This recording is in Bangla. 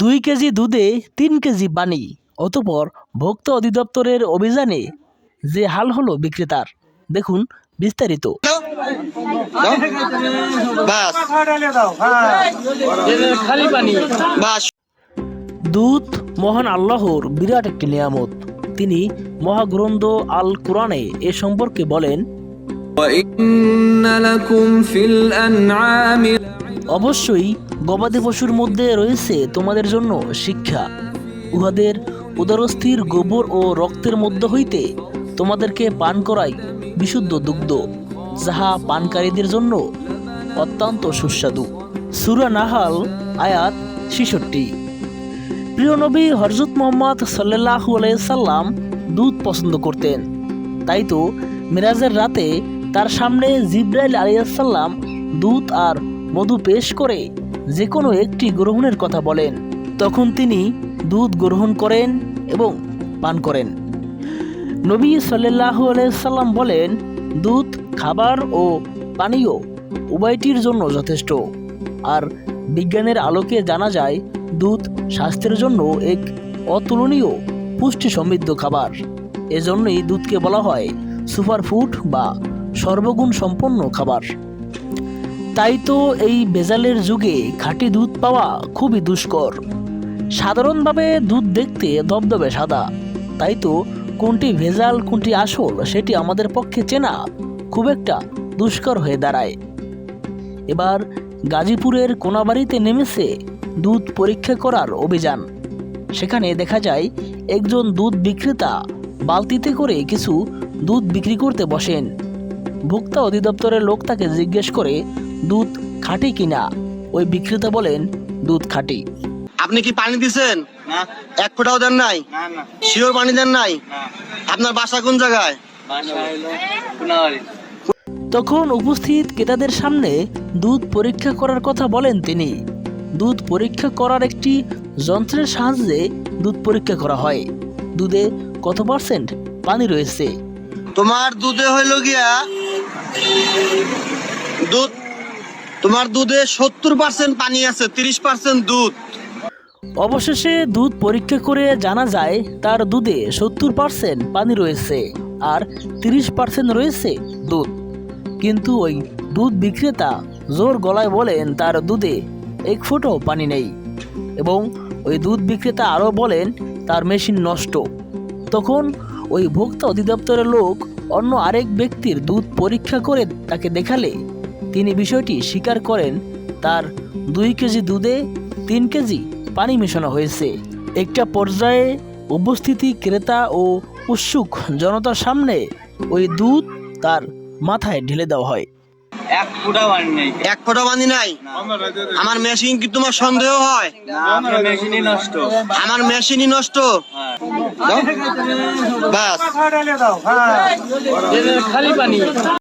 দুই কেজি দুধে তিন কেজি পানি। অতপর ভোক্তা অধিদপ্তরের অভিযানে যে হাল হলো বিক্রেতার। দেখুন বিস্তারিত। দুধ মহান আল্লাহর বিরাট একটি নিয়ামত। তিনি মহাগ্রন্থ আল কোরআনে এ সম্পর্কে বলেন অবশ্যই গবাদি পশুর মধ্যে রয়েছে তোমাদের জন্য শিক্ষা। উহাদের উদারস্থির গোবর ও রক্তের মধ্য হইতে তোমাদেরকে পান করাই বিশুদ্ধ দুগ্ধ, যাহা পানকারীদের জন্য অত্যন্ত সুস্বাদু। সুরা নাহাল, আয়াত ছিষট্টি। প্রিয় নবী হরজত মোহাম্মদ সাল্লাহ সাল্লাম দুধ পছন্দ করতেন। তাই তো মিরাজের রাতে তার সামনে জিব্রাইল আলিয়াল্লাম দুধ আর মধু পেশ করে যে কোনো একটি গ্রহণের কথা বলেন। তখন তিনি দুধ গ্রহণ করেন এবং পান করেন। নবী সাল্লাহ সাল্লাম বলেন দুধ খাবার ও পানীয় উভয়টির জন্য যথেষ্ট। আর বিজ্ঞানের আলোকে জানা যায় দুধ স্বাস্থ্যের জন্য এক অতুলনীয় পুষ্টি সমৃদ্ধ খাবার। এজন্যই দুধকে বলা হয় সুপারফুড বা সর্বগুণ সম্পন্ন খাবার। তাই তো এই বেজালের যুগে খাঁটি দুধ পাওয়া খুবই দুষ্কর। সাধারণভাবে দুধ দেখতে দবদবে সাদা। তাই তো কোনটি ভেজাল, কোনটি আসল, সেটি আমাদের পক্ষে চেনা খুব একটা দুষ্কর হয়ে দাঁড়ায়। এবার গাজীপুরের কোনাবাড়িতে নেমেছে দুধ পরীক্ষা করার অভিযান। সেখানে দেখা যায় একজন দুধ বিক্রেতা বালতিতে করে কিছু দুধ বিক্রি করতে বসেন। ভোক্তা অধিদপ্তরের লোক তাকে জিজ্ঞেস করে দুধ খাঁটি কিনা ওই বিক্রেতা বলেন দুধ খাঁটি। আপনি কি পানি দিছেন? না। এক ফোঁটাও দেন নাই? না না। শিওর পানি দেন নাই? আপনার বাসা কোন জায়গায়? তখন উপস্থিত ক্রেতাদের সামনে দুধ পরীক্ষা করার কথা বলেন তিনি। দুধ পরীক্ষা করার একটি যন্ত্রের সাহায্যে দুধ পরীক্ষা করা হয়। দুধে কত পার্সেন্ট পানি রয়েছে? তোমার দুধে হইল গিয়া দুধ, তোমার দুধে সত্তর পার্সেন্ট পানি আছে, তিরিশ পার্সেন্ট দুধ। অবশেষে দুধ পরীক্ষা করে জানা যায়, তার দুধে সত্তর পার্সেন্ট পানি রয়েছে আর তিরিশ পার্সেন্ট রয়েছে দুধ। কিন্তু ওই দুধ বিক্রেতা জোর গলায় বলেন, তার দুধে এক ফুটও পানি নেই। এবং ওই দুধ বিক্রেতা আরও বলেন, তার মেশিন নষ্ট। তখন ওই ভোক্তা অধিদপ্তরের লোক অন্য আরেক ব্যক্তির দুধ পরীক্ষা করে তাকে দেখালে। তিনি বিষয়টি স্বীকার করেন, তার দুই কেজি দুধে তিন কেজি পানি মেশানো হয়েছে। একটা পর্যায়ে উপস্থিতি ক্রেতা ও উৎসুক জনতার সামনে ওই দুধ তার মাথায় ঢেলে দেওয়া হয়। এক ফুটা পানি নেই। এক ফোঁটা পানি নাই? আমার মেশিন কি তোমার সন্দেহ হয়? মেশিনই নষ্ট। আমার মেশিনই নষ্ট? হ্যাঁ। বাস। খালি পানি।